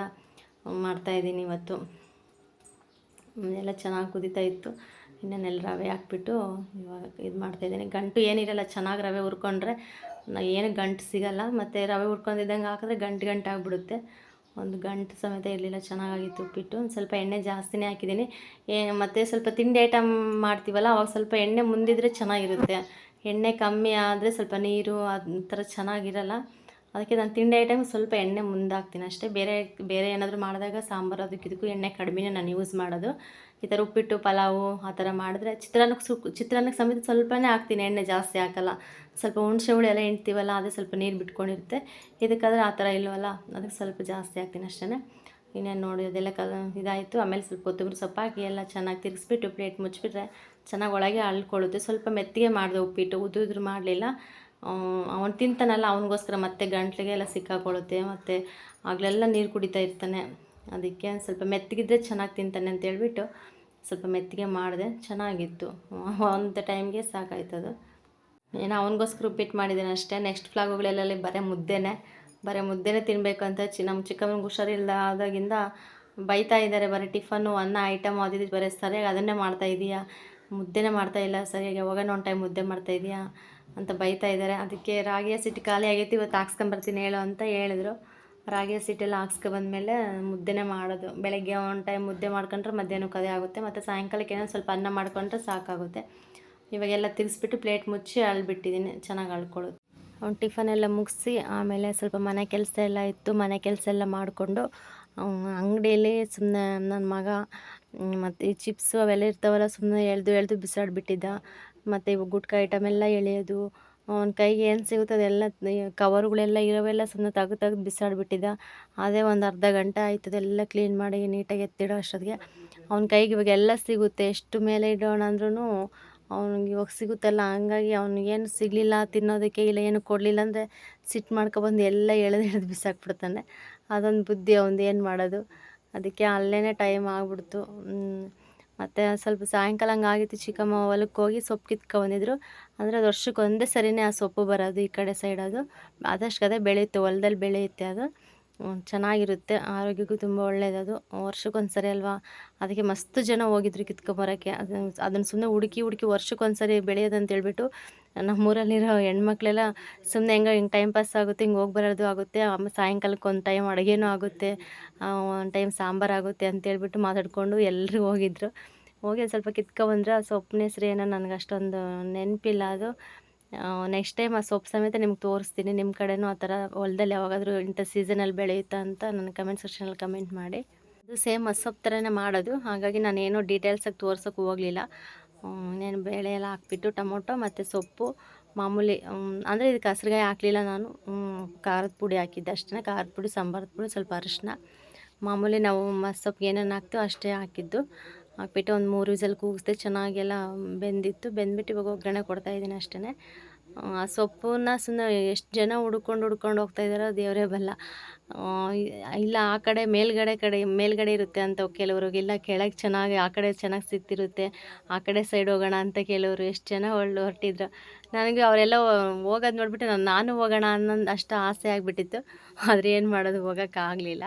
ಮಾಡ್ತಾಯಿದ್ದೀನಿ ಇವತ್ತು. ಎಲ್ಲ ಚೆನ್ನಾಗಿ ಕುದೀತಾ ಇತ್ತು. ಇನ್ನೇನೆಲ್ಲ ರವೆ ಹಾಕ್ಬಿಟ್ಟು ಇವಾಗ ಇದು ಮಾಡ್ತಾಯಿದ್ದೀನಿ ಗಂಟು ಏನಿರಲ್ಲ, ಚೆನ್ನಾಗಿ ರವೆ ಹುರ್ಕೊಂಡ್ರೆ ಏನು ಗಂಟು ಸಿಗಲ್ಲ. ಮತ್ತು ರವೆ ಹುರ್ಕೊಂಡಿದ್ದಂಗೆ ಹಾಕಿದ್ರೆ ಗಂಟು ಗಂಟು ಆಗಿಬಿಡುತ್ತೆ ಒಂದು ಗಂಟು ಸಮೇತ ಇರಲಿಲ್ಲ, ಚೆನ್ನಾಗಾಗಿತ್ತು ಉಪ್ಪಿಟ್ಟು. ಒಂದು ಸ್ವಲ್ಪ ಎಣ್ಣೆ ಜಾಸ್ತಿನೇ ಹಾಕಿದ್ದೀನಿ. ಮತ್ತು ಸ್ವಲ್ಪ ತಿಂಡಿ ಐಟಮ್ ಮಾಡ್ತೀವಲ್ಲ, ಅವಾಗ ಸ್ವಲ್ಪ ಎಣ್ಣೆ ಮುಂದಿದ್ರೆ ಚೆನ್ನಾಗಿರುತ್ತೆ. ಎಣ್ಣೆ ಕಮ್ಮಿ ಆದರೆ ಸ್ವಲ್ಪ ನೀರು, ಆ ಥರ ಚೆನ್ನಾಗಿರಲ್ಲ. ಅದಕ್ಕೆ ನಾನು ತಿಂಡಿ ಐಟಮ್ ಸ್ವಲ್ಪ ಎಣ್ಣೆ ಮುಂದೆ ಹಾಕ್ತೀನಿ ಅಷ್ಟೇ. ಬೇರೆ ಬೇರೆ ಏನಾದರೂ ಮಾಡಿದಾಗ ಸಾಂಬಾರು ಅದಕ್ಕೆ ಇದಕ್ಕೂ ಎಣ್ಣೆ ಕಡಿಮೆನೇ ನಾನು ಯೂಸ್ ಮಾಡೋದು. ಈ ಥರ ಉಪ್ಪಿಟ್ಟು, ಪಲಾವು ಆ ಥರ ಮಾಡಿದ್ರೆ ಚಿತ್ರಾನ್ನಕ್ಕೆ ಸು ಚಿತ್ರಾನ್ನಕ್ಕೆ ಸಮೇತ ಸ್ವಲ್ಪನೇ ಹಾಕ್ತೀನಿ. ಎಣ್ಣೆ ಜಾಸ್ತಿ ಹಾಕಲ್ಲ. ಸ್ವಲ್ಪ ಹುಣಸೆ ಹುಳಿ ಎಲ್ಲ ಎಣ್ತೀವಲ್ಲ ಅದೇ ಸ್ವಲ್ಪ ನೀರು ಬಿಟ್ಕೊಂಡಿರುತ್ತೆ. ಇದಕ್ಕಾದ್ರೆ ಆ ಥರ ಇಲ್ವಲ್ಲ? ಅದಕ್ಕೆ ಸ್ವಲ್ಪ ಜಾಸ್ತಿ ಹಾಕ್ತೀನಿ ಅಷ್ಟೇ ಇನ್ನೇನು ನೋಡಿ, ಅದೆಲ್ಲ ಕ, ಇದಾಯಿತು. ಆಮೇಲೆ ಸ್ವಲ್ಪ ಕೊತ್ತಂಬರಿ ಸೊಪ್ಪು ಹಾಕಿ ಎಲ್ಲ ಚೆನ್ನಾಗಿ ತಿರುಗಿಸ್ಬಿಟ್ಟು ಪ್ಲೇಟ್ ಮುಚ್ಚಿಬಿಟ್ರೆ ಚೆನ್ನಾಗಿ ಒಳಗೆ ಅಳ್ಕೊಳ್ಳುತ್ತೆ. ಸ್ವಲ್ಪ ಮೆತ್ತಿಗೆ ಮಾಡಿದೆ ಉಪ್ಪಿಟ್ಟು. ಉದು ಉದುರು ಮಾಡಲಿಲ್ಲ. ಅವನು ತಿಂತಾನಲ್ಲ, ಅವನಿಗೋಸ್ಕರ ಮತ್ತೆ ಗಂಟ್ಲಿಗೆ ಎಲ್ಲ ಸಿಕ್ಕಾಕೊಳ್ಳುತ್ತೆ, ಮತ್ತು ಆಗಲೆಲ್ಲ ನೀರು ಕುಡಿತಾ ಇರ್ತಾನೆ. ಅದಕ್ಕೆ ಸ್ವಲ್ಪ ಮೆತ್ತಗಿದ್ರೆ ಚೆನ್ನಾಗಿ ತಿಂತಾನೆ ಅಂತ ಹೇಳ್ಬಿಟ್ಟು ಸ್ವಲ್ಪ ಮೆತ್ತಿಗೆ ಮಾಡಿದೆ, ಚೆನ್ನಾಗಿತ್ತು. ಒಂದು ಟೈಮ್ಗೆ ಸಾಕಾಯ್ತದು ಏನೋ ಅವನಿಗೋಸ್ಕರ ಉಪ್ಪಿಟ್ಟು ಮಾಡಿದ್ದೇನೆ ಅಷ್ಟೇ. ನೆಕ್ಸ್ಟ್ ಫ್ಲಾಗುಗಳೆಲ್ಲ ಬರೀ ಮುದ್ದೆನೇ. ಬರೀ ಮುದ್ದೆನೇ ತಿನ್ನಬೇಕು ಅಂತ ಚಿ ನಮ್ಮ ಚಿಕ್ಕಮ್ಮನಿಗೆ ಹುಷಾರಿಲ್ಲ ಆದಾಗಿಂದ ಬೈತಾ ಇದ್ದಾರೆ ಬರೀ ಟಿಫನ್ನು, ಅನ್ನ, ಐಟಮ್ ಅದಿದ್ದು ಬರೀ ಸರಿಯಾಗಿ ಅದನ್ನೇ ಮಾಡ್ತಾ ಇದೀಯಾ? ಮುದ್ದೆನೇ ಮಾಡ್ತಾ ಇಲ್ಲ ಸರಿಯಾಗಿ. ಯಾವಾಗ ಒಂದು ಟೈಮ್ ಮುದ್ದೆ ಮಾಡ್ತಾ ಇದೀಯಾ? ಅಂತ ಬೈತಾ ಇದ್ದಾರೆ. ಅದಕ್ಕೆ ರಾಗಿ ಸಿಟ್ಟು ಖಾಲಿ ಆಗೈತಿ, ಇವತ್ತು ಹಾಕ್ಸ್ಕೊಂಬರ್ತೀನಿ ಹೇಳು ಅಂತ ಹೇಳಿದ್ರು. ರಾಗಿ ಹಸಿಟ್ಟೆಲ್ಲ ಹಾಕ್ಸ್ಕೊಬಂದ್ಮೇಲೆ ಮುದ್ದೆನೇ ಮಾಡೋದು. ಬೆಳಗ್ಗೆ ಒನ್ ಟೈಮ್ ಮುದ್ದೆ ಮಾಡ್ಕೊಂಡ್ರೆ ಮಧ್ಯಾಹ್ನಕ್ಕೆ ಅದೇ ಆಗುತ್ತೆ. ಮತ್ತು ಸಾಯಂಕಾಲಕ್ಕೆ ಏನೋ ಸ್ವಲ್ಪ ಅನ್ನ ಮಾಡ್ಕೊಂಡ್ರೆ ಸಾಕಾಗುತ್ತೆ. ಇವಾಗೆಲ್ಲ ತಿರ್ಗಿಸ್ಬಿಟ್ಟು ಪ್ಲೇಟ್ ಮುಚ್ಚಿ ಅಳ್ಬಿಟ್ಟಿದ್ದೀನಿ, ಚೆನ್ನಾಗಿ ಅಳ್ಕೊಳ್ಳೋದು. ಅವ್ನು ಟಿಫನ್ ಎಲ್ಲ ಮುಗಿಸಿ ಆಮೇಲೆ ಸ್ವಲ್ಪ ಮನೆ ಕೆಲಸ ಎಲ್ಲ ಇತ್ತು, ಮನೆ ಕೆಲಸ ಎಲ್ಲ ಮಾಡಿಕೊಂಡು ಅಂಗಡಿಯಲ್ಲಿ ಸುಮ್ಮನೆ ನನ್ನ ಮಗ ಮತ್ತು ಈ ಚಿಪ್ಸು ಅವೆಲ್ಲ ಇರ್ತಾವಲ್ಲ ಸುಮ್ಮನೆ ಎಳೆದು ಎಳೆದು ಬಿಸಾಡಿಬಿಟ್ಟಿದ್ದ. ಮತ್ತು ಗುಟ್ಕಾ ಐಟಮ್ ಎಲ್ಲ ಎಳೆಯೋದು, ಅವನ ಕೈಗೆ ಏನು ಸಿಗುತ್ತೆ ಅದೆಲ್ಲ ಕವರ್ಗಳೆಲ್ಲ ಇರೋವೆಲ್ಲ ಸುಮ್ಮನೆ ತೆಗ್ದು ತೆಗ್ದು ಬಿಸಾಡಿಬಿಟ್ಟಿದ್ದ. ಅದೇ ಒಂದು ಅರ್ಧ ಗಂಟೆ ಆಯಿತು ಅದೆಲ್ಲ ಕ್ಲೀನ್ ಮಾಡಿ ನೀಟಾಗಿ ಎತ್ತಿಡೋ ಅಷ್ಟೊತ್ತಿಗೆ. ಅವ್ನ ಕೈಗೆ ಇವಾಗ ಎಲ್ಲ ಸಿಗುತ್ತೆ, ಎಷ್ಟು ಮೇಲೆ ಇಡೋಣ ಅಂದ್ರೂ ಅವ್ನಿಗೆ ಇವಾಗ ಸಿಗುತ್ತಲ್ಲ, ಹಂಗಾಗಿ ಅವ್ನಿಗೇನು ಸಿಗಲಿಲ್ಲ, ತಿನ್ನೋದಕ್ಕೆ ಇಲ್ಲ, ಏನು ಕೊಡಲಿಲ್ಲ ಅಂದರೆ ಸಿಟ್ಟು ಮಾಡ್ಕೊಬಂದು ಎಲ್ಲ ಎಳೆದು ಎಳೆದು ಬಿಸಾಕ್ಬಿಡ್ತಾನೆ. ಅದೊಂದು ಬುದ್ಧಿ ಅವನು ಏನು ಮಾಡೋದು. ಅದಕ್ಕೆ ಅಲ್ಲೇ ಟೈಮ್ ಆಗ್ಬಿಡ್ತು. ಮತ್ತು ಸ್ವಲ್ಪ ಸಾಯಂಕಾಲ ಹಂಗಾಗಿತ್ತು ಚಿಕ್ಕಮ್ಮ ಹೊಲಕ್ಕೆ ಹೋಗಿ ಸೊಪ್ಪು ಕಿತ್ಕೊಬಂದಿದ್ರು ಅಂದರೆ ಅದು ವರ್ಷಕ್ಕೆ ಒಂದೇ ಸರಿನೇ ಆ ಸೊಪ್ಪು ಬರೋದು ಈ ಕಡೆ ಸೈಡ್ ಅದು. ಆದಷ್ಟು ಅದೇ ಬೆಳೆಯುತ್ತೆ, ಹೊಲದಲ್ಲಿ ಬೆಳೆಯುತ್ತೆ ಅದು. ಚೆನ್ನಾಗಿರುತ್ತೆ, ಆರೋಗ್ಯಕ್ಕೂ ತುಂಬ ಒಳ್ಳೆಯದದು ವರ್ಷಕ್ಕೊಂದು ಸರಿ ಅಲ್ವಾ? ಅದಕ್ಕೆ ಮಸ್ತ್ ಜನ ಹೋಗಿದ್ರು ಕಿತ್ಕೊಂಬರೋಕ್ಕೆ ಅದನ್ನು ಅದನ್ನು ಸುಮ್ಮನೆ ಹುಡುಕಿ ಹುಡುಕಿ ವರ್ಷಕ್ಕೊಂದು ಸರಿ ಬೆಳೆಯೋದಂತ ಹೇಳ್ಬಿಟ್ಟು ನಮ್ಮೂರಲ್ಲಿರೋ ಹೆಣ್ಮಕ್ಳೆಲ್ಲ ಸುಮ್ಮನೆ ಹೆಂಗೆ ಹಿಂಗೆ ಟೈಮ್ ಪಾಸ್ ಆಗುತ್ತೆ, ಹಿಂಗೆ ಹೋಗಿ ಬರೋದು ಆಗುತ್ತೆ ಆಮೇಲೆ ಸಾಯಂಕಾಲಕ್ಕೆ ಒಂದು ಟೈಮ್ ಅಡುಗೆನೂ ಆಗುತ್ತೆ ಒಂದು ಟೈಮ್ ಸಾಂಬಾರು ಆಗುತ್ತೆ ಅಂತೇಳ್ಬಿಟ್ಟು ಮಾತಾಡಿಕೊಂಡು ಎಲ್ಲರೂ ಹೋಗಿದ್ರು. ಹೋಗಿ ಸ್ವಲ್ಪ ಕಿತ್ಕೊಬಂದ್ರೆ ಆ ಸೊಪ್ಪಿನ ಹೆಸ್ರು ಏನೋ ನನಗೆ ಅಷ್ಟೊಂದು ನೆನಪಿಲ್ಲ ಅದು. ನೆಕ್ಸ್ಟ್ ಟೈಮ್ ಆ ಸೊಪ್ಪು ಸಮೇತ ನಿಮ್ಗೆ ತೋರಿಸ್ತೀನಿ ನಿಮ್ಮ ಕಡೆನೂ ಆ ಥರ ಹೊಲದಲ್ಲಿ ಯಾವಾಗಾದರೂ ಇಂಥ ಸೀಸನಲ್ಲಿ ಬೆಳೆಯುತ್ತಾ ಅಂತ ನನ್ನ ಕಮೆಂಟ್ ಸೆಕ್ಷನಲ್ಲಿ ಕಮೆಂಟ್ ಮಾಡಿ. ಅದು ಸೇಮ್ ಸೊಪ್ಪು ಥರನೇ ಮಾಡೋದು, ಹಾಗಾಗಿ ನಾನು ಏನೂ ಡೀಟೇಲ್ಸಾಗಿ ತೋರ್ಸೋಕೆ ಹೋಗಲಿಲ್ಲ. ಇನ್ನೇನು ಬೇಳೆ ಎಲ್ಲ ಹಾಕ್ಬಿಟ್ಟು, ಟೊಮೊಟೊ ಮತ್ತು ಸೊಪ್ಪು, ಮಾಮೂಲಿ ಅಂದರೆ ಇದಕ್ಕೆ ಹಸ್ರುಗಾಯಿ ಹಾಕಲಿಲ್ಲ ನಾನು. ಖಾರದ ಪುಡಿ ಹಾಕಿದ್ದೆ ಅಷ್ಟೇ ಖಾರದ ಪುಡಿ ಸಾಂಬಾರದ ಪುಡಿ, ಸ್ವಲ್ಪ ಅರಿಶಿನ ಮಾಮೂಲಿ ನಾವು ಮಸ್ಸೊಪ್ಪಿಗೆ ಏನೇನು ಹಾಕ್ತೀವೋ ಅಷ್ಟೇ ಹಾಕಿದ್ದು. ಹಾಕ್ಬಿಟ್ಟು ಒಂದು ಮೂರು ವಿಸಲ್ ಕೂಗಿಸ್ದೆ ಚೆನ್ನಾಗೆಲ್ಲ ಬೆಂದಿತ್ತು. ಬೆಂದ್ಬಿಟ್ಟು ಇವಾಗ ಒಗ್ಗರಣೆ ಕೊಡ್ತಾಯಿದ್ದೀನಿ ಅಷ್ಟೇ ಆ, ಸೊಪ್ಪನ್ನ ಸುಮ್ಮನೆ ಎಷ್ಟು ಜನ ಹುಡ್ಕೊಂಡು ಹುಡ್ಕೊಂಡು ಹೋಗ್ತಾ ಇದ್ದಾರೋ ದೇವರೇ ಬಲ್ಲ. ಇಲ್ಲ, ಆ ಕಡೆ ಮೇಲ್ಗಡೆ ಕಡೆ, ಮೇಲ್ಗಡೆ ಇರುತ್ತೆ ಅಂತ ಕೆಲವ್ರಿಗೆ ಇಲ್ಲ, ಕೆಳಗೆ ಚೆನ್ನಾಗಿ, ಆ ಕಡೆ ಚೆನ್ನಾಗಿ ಸಿಗ್ತಿರುತ್ತೆ ಆ ಕಡೆ ಸೈಡ್ ಹೋಗೋಣ ಅಂತ ಕೆಲವರು. ಎಷ್ಟು ಜನ ಒಳ್ಳೆ ಹೊರಟಿದ್ರು. ನನಗೆ ಅವರೆಲ್ಲ ಹೋಗೋದು ನೋಡಿಬಿಟ್ಟು ನಾನು ನಾನು ಹೋಗೋಣ ಅನ್ನೋದು ಅಷ್ಟು ಆಸೆ ಆಗಿಬಿಟ್ಟಿತ್ತು. ಆದರೆ ಏನು ಮಾಡೋದು ಹೋಗೋಕ್ಕಾಗಲಿಲ್ಲ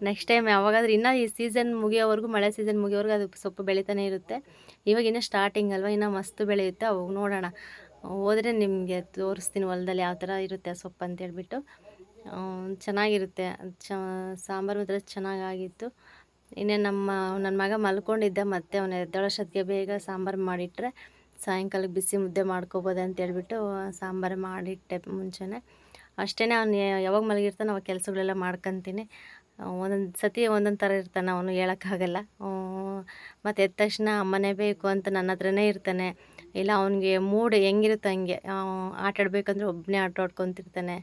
ನೆಕ್ಸ್ಟ್ ಟೈಮ್ ಯಾವಾಗಾದ್ರೂ ಇನ್ನೂ ಈ ಸೀಸನ್ ಮುಗಿಯೋವರೆಗೂ, ಮಳೆ ಸೀಸನ್ ಮುಗಿಯೋವರೆಗೂ ಅದು ಸೊಪ್ಪು ಬೆಳೀತಾನೆ ಇರುತ್ತೆ. ಇವಾಗ ಇನ್ನೂ ಸ್ಟಾರ್ಟಿಂಗ್ ಅಲ್ವಾ? ಇನ್ನೂ ಮಸ್ತ್ ಬೆಳೆಯುತ್ತೆ. ಅವಾಗ ನೋಡೋಣ. ಹೋದರೆ ನಿಮಗೆ ತೋರಿಸ್ತೀನಿ ಹೊಲದಲ್ಲಿ ಯಾವ ಥರ ಇರುತ್ತೆ ಸೊಪ್ಪು ಅಂತೇಳ್ಬಿಟ್ಟು ಚೆನ್ನಾಗಿರುತ್ತೆ. ಚ, ಸಾಂಬಾರು ಮಾತ್ರ ಚೆನ್ನಾಗಾಗಿತ್ತು. ಇನ್ನೇ ನಮ್ಮ ನನ್ನ ಮಗ ಮಲ್ಕೊಂಡಿದ್ದ, ಮತ್ತೆ ಅವನ ಎದ್ದಳಷ್ಟೊತ್ತಿಗೆ ಬೇಗ ಸಾಂಬಾರು ಮಾಡಿಟ್ರೆ ಸಾಯಂಕಾಲಕ್ಕೆ ಬಿಸಿ ಮುದ್ದೆ ಮಾಡ್ಕೋಬೋದು ಅಂತೇಳ್ಬಿಟ್ಟು ಸಾಂಬಾರು ಮಾಡಿಟ್ಟೆ ಮುಂಚೆನೇ. ಅಷ್ಟೇ ಅವನು ಯಾವಾಗ ಮಲಗಿರ್ತಾನೆ ಅವಾಗ ಕೆಲಸಗಳೆಲ್ಲ ಮಾಡ್ಕೊತೀನಿ. ಒಂದೊಂದು ಸತಿ ಒಂದೊಂದು ಥರ ಇರ್ತಾನೆ ಅವನು ಹೇಳೋಕ್ಕಾಗಲ್ಲ. ಮತ್ತು ಎದ್ದ ತಕ್ಷಣ ಅಮ್ಮನೇ ಬೇಕು ಅಂತ ನನ್ನ ಹತ್ರನೇ ಇರ್ತಾನೆ. ಇಲ್ಲ ಅವನಿಗೆ ಮೂಡ್ ಹೆಂಗಿರುತ್ತೆ ಹಂಗೆ ಆಟಾಡಬೇಕಂದ್ರೆ ಒಬ್ಬನೇ ಆಟ ಆಡ್ಕೊತಿರ್ತಾನೆ.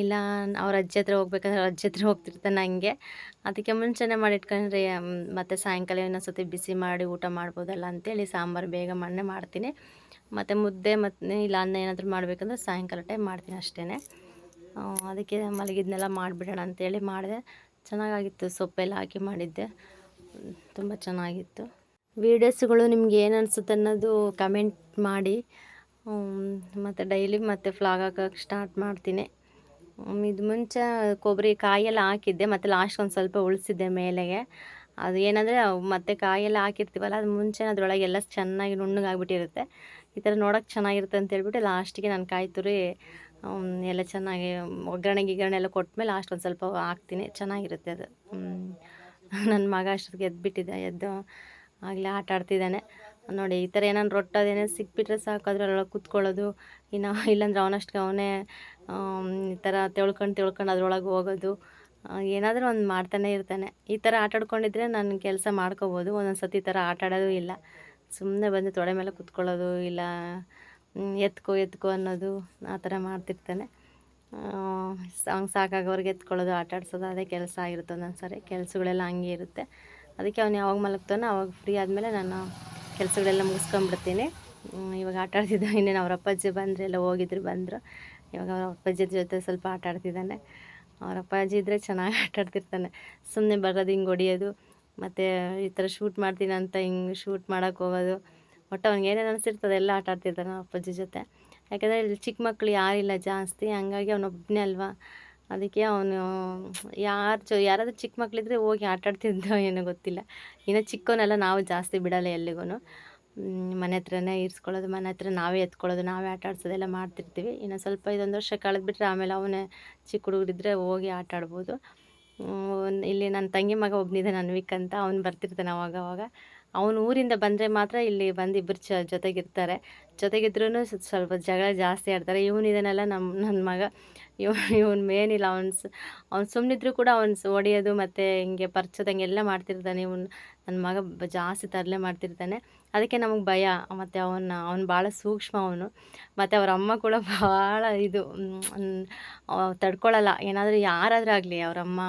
ಇಲ್ಲ ಅವ್ರ ಅಜ್ಜಿ ಹತ್ರ ಹೋಗ್ಬೇಕಂದ್ರೆ ಅವ್ರ ಅಜ್ಜಿ ಹತ್ರ ಹೋಗ್ತಿರ್ತಾನೆ ಹಂಗೆ. ಅದಕ್ಕೆ ಮುಂಚೆನೇ ಮಾಡಿಟ್ಕೊಂಡ್ರೆ ಮತ್ತು ಸಾಯಂಕಾಲ ಇನ್ನೊಂದು ಸತಿ ಬಿಸಿ ಮಾಡಿ ಊಟ ಮಾಡ್ಬೋದಲ್ಲ ಅಂತೇಳಿ ಸಾಂಬಾರು ಬೇಗ ಮಣ್ಣೆ ಮಾಡ್ತೀನಿ. ಮತ್ತು ಮುದ್ದೆ ಮತ್ತು, ಇಲ್ಲ ಅನ್ನ ಏನಾದರೂ ಮಾಡಬೇಕಂದ್ರೆ ಸಾಯಂಕಾಲ ಟೈಮ್ ಮಾಡ್ತೀನಿ ಅಷ್ಟೇ ಅದಕ್ಕೆ ಮಲಗಿದ್ನೆಲ್ಲ ಮಾಡಿಬಿಡೋಣ ಅಂತೇಳಿ ಮಾಡಿದೆ. ಚೆನ್ನಾಗಾಗಿತ್ತು ಸೊಪ್ಪೆಲ್ಲ ಹಾಕಿ ಮಾಡಿದ್ದೆ. ತುಂಬ ಚೆನ್ನಾಗಿತ್ತು. ವೀಡಿಯೋಸ್ಗಳು ನಿಮ್ಗೆ ಏನು ಅನಿಸುತ್ತೆ ಅನ್ನೋದು ಕಮೆಂಟ್ ಮಾಡಿ. ಮತ್ತು ಡೈಲಿ ಮತ್ತೆ ಫ್ಲಾಗ್ ಹಾಕೋಕೆ ಸ್ಟಾರ್ಟ್ ಮಾಡ್ತೀನಿ. ಇದು ಮುಂಚೆ ಕೊಬ್ಬರಿ ಕಾಯೆಲ್ಲ ಹಾಕಿದ್ದೆ, ಮತ್ತು ಲಾಸ್ಟ್ ಒಂದು ಸ್ವಲ್ಪ ಉಳಿಸಿದ್ದೆ ಮೇಲೆಗೆ. ಅದು ಏನಂದರೆ ಮತ್ತೆ ಕಾಯೆಲ್ಲ ಹಾಕಿರ್ತೀವಲ್ಲ, ಅದು ಮುಂಚೆ ಅದರೊಳಗೆ ಎಲ್ಲ ಚೆನ್ನಾಗಿ ನುಣ್ಣಗಾಗ್ಬಿಟ್ಟಿರುತ್ತೆ. ಈ ಥರ ನೋಡೋಕೆ ಚೆನ್ನಾಗಿರುತ್ತೆ ಅಂತ ಹೇಳ್ಬಿಟ್ಟು ಲಾಸ್ಟಿಗೆ ನಾನು ಕಾಯಿ ತುರಿ ಎಲ್ಲ ಚೆನ್ನಾಗಿ ಒಗ್ಗರಣೆ ಗಿಗ್ಗರಣೆ ಎಲ್ಲ ಕೊಟ್ಟಮೇಲೆ ಲಾಸ್ಟ್ ಒಂದು ಸ್ವಲ್ಪ ಹಾಕ್ತೀನಿ. ಚೆನ್ನಾಗಿರುತ್ತೆ ಅದು. ನನ್ನ ಮಗ ಅಷ್ಟೊತ್ತಿಗೆ ಎದ್ದುಬಿಟ್ಟಿದ್ದ ಎದ್ದು ಆಗಲೇ ಆಟ ಆಡ್ತಿದ್ದಾನೆ. ನೋಡಿ, ಈ ಥರ ಏನಾದ್ರು ರೊಟ್ಟದೇನೇ ಸಿಕ್ಬಿಟ್ರೆ ಸಾಕು ಅದ್ರೊಳಗೆ ಕೂತ್ಕೊಳ್ಳೋದು. ಇನ್ನು ಇಲ್ಲಾಂದ್ರೆ ಅವನಷ್ಟು ಅವನೇ ಈ ಥರ ತೆಳ್ಕೊಂಡು ತಿಳ್ಕೊಂಡು ಅದ್ರೊಳಗೆ ಹೋಗೋದು. ಏನಾದರೂ ಒಂದು ಮಾಡ್ತಾನೆ ಇರ್ತಾನೆ. ಈ ಥರ ಆಟ ಆಡ್ಕೊಂಡಿದ್ರೆ ನಾನು ಕೆಲಸ ಮಾಡ್ಕೋಬೋದು. ಒಂದೊಂದು ಸತಿ ಈ ಥರ ಆಟ ಆಡೋದು ಇಲ್ಲ. ಸುಮ್ಮನೆ ಬಂದು ತೊಡೆ ಮೇಲೆ ಕೂತ್ಕೊಳ್ಳೋದು ಇಲ್ಲ. ಎತ್ಕೋ ಎತ್ಕೋ ಅನ್ನೋದು ಆ ಥರ ಮಾಡ್ತಿರ್ತಾನೆ. ಅವ್ನಿಗೆ ಸಾಕಾಗೋರ್ಗೆ ಎತ್ಕೊಳ್ಳೋದು, ಆಟ ಆಡ್ಸೋದು, ಅದೇ ಕೆಲಸ ಆಗಿರುತ್ತೆ ಒಂದೊಂದು ಸಾರಿ ಕೆಲಸಗಳೆಲ್ಲ ಹಂಗೆ ಇರುತ್ತೆ. ಅದಕ್ಕೆ ಅವನು ಯಾವಾಗ ಮಲಗ್ತಾನೋ ಅವಾಗ ಫ್ರೀ ಆದಮೇಲೆ ನಾನು ಕೆಲಸಗಳೆಲ್ಲ ಮುಗಿಸ್ಕೊಂಬಿಡ್ತೀನಿ ಇವಾಗ ಆಟ ಆಡ್ತಿದ್ದ ಇನ್ನೇನು ಅವ್ರ ಅಪ್ಪಾಜಿ ಬಂದರೆ, ಎಲ್ಲ ಹೋಗಿದ್ರು ಬಂದರು. ಇವಾಗ ಅವ್ರ ಅಪ್ಪಾಜಿ ಜೊತೆ ಸ್ವಲ್ಪ ಆಟ ಆಡ್ತಿದ್ದಾನೆ. ಅವ್ರ ಅಪ್ಪಾಜಿ ಇದ್ದರೆ ಚೆನ್ನಾಗಿ ಆಟ ಆಡ್ತಿರ್ತಾನೆ. ಸುಮ್ಮನೆ ಬರೋದು, ಹಿಂಗೆ ಹೊಡಿಯೋದು, ಮತ್ತು ಈ ಥರ ಶೂಟ್ ಮಾಡ್ತೀನಿ ಅಂತ ಹಿಂಗೆ ಶೂಟ್ ಮಾಡೋಕ್ಕೆ ಹೋಗೋದು. ಒಟ್ಟು ಅವ್ನಿಗೆ ಏನೇನು ಅನಿಸಿರ್ತದೆ ಎಲ್ಲ ಆಟ ಆಡ್ತಿರ್ತಾನೆ ಅಪ್ಪಾಜಿ ಜೊತೆ. ಯಾಕಂದರೆ ಇಲ್ಲಿ ಚಿಕ್ಕ ಮಕ್ಕಳು ಯಾರಿಲ್ಲ ಜಾಸ್ತಿ. ಹಂಗಾಗಿ ಅವನೊಬ್ಬನೇ ಅಲ್ವಾ. ಅದಕ್ಕೆ ಅವನು, ಯಾರು ಚ, ಯಾರಾದರೂ ಚಿಕ್ಕ ಮಕ್ಕಳಿದ್ರೆ ಹೋಗಿ ಆಟ ಆಡ್ತಿದ್ದೋ ಏನೋ ಗೊತ್ತಿಲ್ಲ. ಇನ್ನು ಚಿಕ್ಕವನೆಲ್ಲ ನಾವು ಜಾಸ್ತಿ ಬಿಡಲ್ಲ ಎಲ್ಲಿಗೂ ಮನೆ ಹತ್ರನೇ ಇರಿಸ್ಕೊಳ್ಳೋದು, ಮನೆ ಹತ್ರ ನಾವೇ ಎತ್ಕೊಳ್ಳೋದು, ನಾವೇ ಆಟ ಆಡ್ಸೋದೆಲ್ಲ ಮಾಡ್ತಿರ್ತೀವಿ. ಇನ್ನು ಸ್ವಲ್ಪ ಇದೊಂದು ವರ್ಷ ಕಳೆದ್ಬಿಟ್ರೆ ಆಮೇಲೆ ಅವನೇ ಚಿಕ್ಕ ಹುಡುಗರಿದ್ರೆ ಹೋಗಿ ಆಟ ಆಡ್ಬೋದು. ಇಲ್ಲಿ ನನ್ನ ತಂಗಿ ಮಗ ಒಬ್ಬನಿದ್ದಾನೆ ನನ್ವಿಕ್ ಅಂತ. ಅವ್ನು ಬರ್ತಿರ್ತಾನೆ ಅವಾಗ ಅವಾಗ. ಅವನು ಊರಿಂದ ಬಂದರೆ ಮಾತ್ರ ಇಲ್ಲಿ ಬಂದು ಇಬ್ಬರು ಚ, ಜೊತೆಗಿರ್ತಾರೆ. ಜೊತೆಗಿದ್ರೂ ಸ್ವಲ್ಪ ಜಗಳ ಜಾಸ್ತಿ ಆಡ್ತಾರೆ. ಇವನಿದನೆಲ್ಲ ನಮ್ಮ ನನ್ನ ಮಗ ಇವ್ ಇವನು ಮೇನಿಲ್ಲ ಅವ್ನು ಸ್, ಅವ್ನು ಸುಮ್ಮನಿದ್ರು ಕೂಡ ಅವ್ನು ಹೊಡೆಯೋದು ಮತ್ತು ಹಿಂಗೆ ಪರ್ಚೋದಂಗೆ ಎಲ್ಲ ಮಾಡ್ತಿರ್ತಾನೆ ಇವನು. ನನ್ನ ಮಗ ಜಾಸ್ತಿ ತರಲೆ ಮಾಡ್ತಿರ್ತಾನೆ. ಅದಕ್ಕೆ ನಮಗೆ ಭಯ. ಮತ್ತು ಅವನ್ನ ಅವ್ನು ಭಾಳ ಸೂಕ್ಷ್ಮ ಅವನು. ಮತ್ತು ಅವ್ರ ಅಮ್ಮ ಕೂಡ ಭಾಳ ಇದು ತಡ್ಕೊಳ್ಳಲ್ಲ ಏನಾದರೂ ಯಾರಾದರೂ ಆಗಲಿ ಅವರಮ್ಮ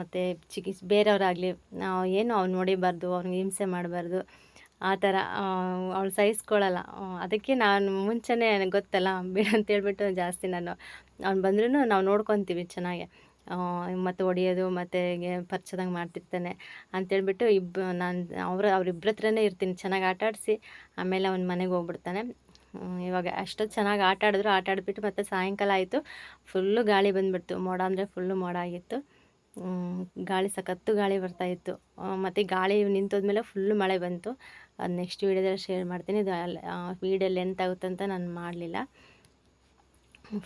ಮತ್ತು ಚಿಕ್ಕಿ ಬೇರೆಯವರಾಗಲಿ ಏನು ಅವ್ನು ನೋಡಿಬಾರ್ದು ಅವ್ನಿಗೆ ಹಿಂಸೆ ಮಾಡಬಾರ್ದು. ಆ ಥರ ಅವಳು ಸಹಿಸ್ಕೊಳ್ಳಲ್ಲ. ಅದಕ್ಕೆ ನಾನು ಮುಂಚೆನೇ ಗೊತ್ತಲ್ಲ ಬಿಡು ಅಂತೇಳ್ಬಿಟ್ಟು ಜಾಸ್ತಿ ನಾನು ಅವ್ನು ಬಂದ್ರೂ ನಾವು ನೋಡ್ಕೊತೀವಿ ಚೆನ್ನಾಗಿ. ಮತ್ತು ಹೊಡಿಯೋದು, ಮತ್ತು ಪರ್ಚದಂಗೆ ಮಾಡ್ತಿರ್ತಾನೆ ಅಂತೇಳ್ಬಿಟ್ಟು ಇಬ್ಬ ನಾನು ಅವ್ರ ಅವ್ರಿಬ್ಬರ ಹತ್ರನೇ ಇರ್ತೀನಿ. ಚೆನ್ನಾಗಿ ಆಟ ಆಡಿಸಿ, ಆಮೇಲೆ ಅವ್ನ ಮನೆಗೆ ಹೋಗ್ಬಿಡ್ತಾನೆ. ಇವಾಗ ಅಷ್ಟೊತ್ತು ಚೆನ್ನಾಗಿ ಆಟ ಆಡಿದ್ರು, ಆಟ ಆಡಿಬಿಟ್ಟು ಮತ್ತು ಸಾಯಂಕಾಲ ಆಯಿತು. ಫುಲ್ಲು ಗಾಳಿ ಬಂದುಬಿಡ್ತು. ಮೋಡ ಅಂದರೆ ಫುಲ್ಲು ಮೋಡ ಆಗಿತ್ತು. ಗಾಳಿ ಸಖತ್ತು ಗಾಳಿ ಬರ್ತಾಯಿತ್ತು ಮತ್ತು ಗಾಳಿ ನಿಂತೋದ್ಮೇಲೆ ಫುಲ್ಲು ಮಳೆ ಬಂತು. ಅದು ನೆಕ್ಸ್ಟ್ ವೀಡಿಯೋದಲ್ಲಿ ಶೇರ್ ಮಾಡ್ತೀನಿ. ಇದು ವೀಡಿಯೋ ಲೆಂತ್ ಅಂತ ನಾನು ಮಾಡಲಿಲ್ಲ.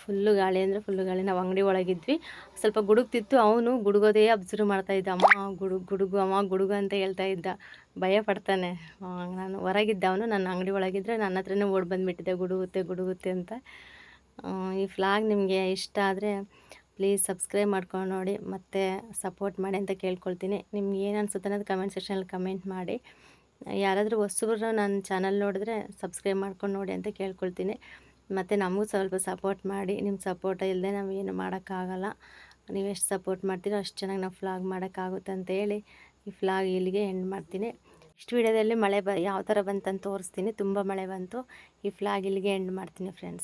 ಫುಲ್ಲು ಗಾಳಿ ಅಂದರೆ ಫುಲ್ಲು ಗಾಳಿ. ನಾವು ಅಂಗಡಿ ಒಳಗಿದ್ವಿ. ಸ್ವಲ್ಪ ಗುಡುಗ್ತಿತ್ತು. ಅವನು ಗುಡುಗೋದೇ ಅಬ್ಸರ್ವ್ ಮಾಡ್ತಾ ಇದ್ದ. ಅಮ್ಮ ಗುಡುಗು ಗುಡುಗು, ಅಮ್ಮ ಗುಡುಗು ಅಂತ ಹೇಳ್ತಾ ಇದ್ದ. ಭಯ ಪಡ್ತಾನೆ. ನಾನು ಹೊರಗಿದ್ದ ಅವನು. ನನ್ನ ಅಂಗಡಿ ಒಳಗಿದ್ರೆ ನನ್ನ ಹತ್ರನೇ ಓಡಿ ಬಂದುಬಿಟ್ಟಿದ್ದೆ ಗುಡುಗುತ್ತೆ ಗುಡುಗುತ್ತೆ ಅಂತ. ಈ ಫ್ಲಾಗ್ ನಿಮಗೆ ಇಷ್ಟ ಆದರೆ ಪ್ಲೀಸ್ ಸಬ್ಸ್ಕ್ರೈಬ್ ಮಾಡ್ಕೊಂಡು ನೋಡಿ, ಮತ್ತು ಸಪೋರ್ಟ್ ಮಾಡಿ ಅಂತ ಕೇಳ್ಕೊಳ್ತೀನಿ. ನಿಮ್ಗೆ ಏನು ಅನ್ಸುತ್ತೆ ಅನ್ನೋದು ಕಮೆಂಟ್ ಸೆಕ್ಷನಲ್ಲಿ ಕಮೆಂಟ್ ಮಾಡಿ. ಯಾರಾದರೂ ಹೊಸಬ್ರು ನನ್ನ ಚಾನಲ್ ನೋಡಿದ್ರೆ ಸಬ್ಸ್ಕ್ರೈಬ್ ಮಾಡ್ಕೊಂಡು ನೋಡಿ ಅಂತ ಕೇಳ್ಕೊಳ್ತೀನಿ. ಮತ್ತು ನಮಗೂ ಸ್ವಲ್ಪ ಸಪೋರ್ಟ್ ಮಾಡಿ. ನಿಮ್ಮ ಸಪೋರ್ಟ್ ಇಲ್ಲದೆ ನಾವು ಏನು ಮಾಡೋಕ್ಕಾಗಲ್ಲ. ನೀವು ಎಷ್ಟು ಸಪೋರ್ಟ್ ಮಾಡ್ತೀರೋ ಅಷ್ಟು ಚೆನ್ನಾಗಿ ನಾವು ಫ್ಲಾಗ್ ಮಾಡೋಕ್ಕಾಗುತ್ತೆ ಅಂತ ಹೇಳಿ ಈ ಫ್ಲಾಗ್ ಇಲ್ಲಿಗೆ ಎಂಡ್ ಮಾಡ್ತೀನಿ. ಇಷ್ಟು ವಿಡಿಯೋದಲ್ಲಿ ಮಳೆ ಬ ಯಾವ ಥರ ಬಂತಂತ ತೋರಿಸ್ತೀನಿ. ತುಂಬ ಮಳೆ ಬಂತು. ಈ ಫ್ಲಾಗ್ ಇಲ್ಲಿಗೆ ಎಂಡ್ ಮಾಡ್ತೀನಿ ಫ್ರೆಂಡ್ಸ್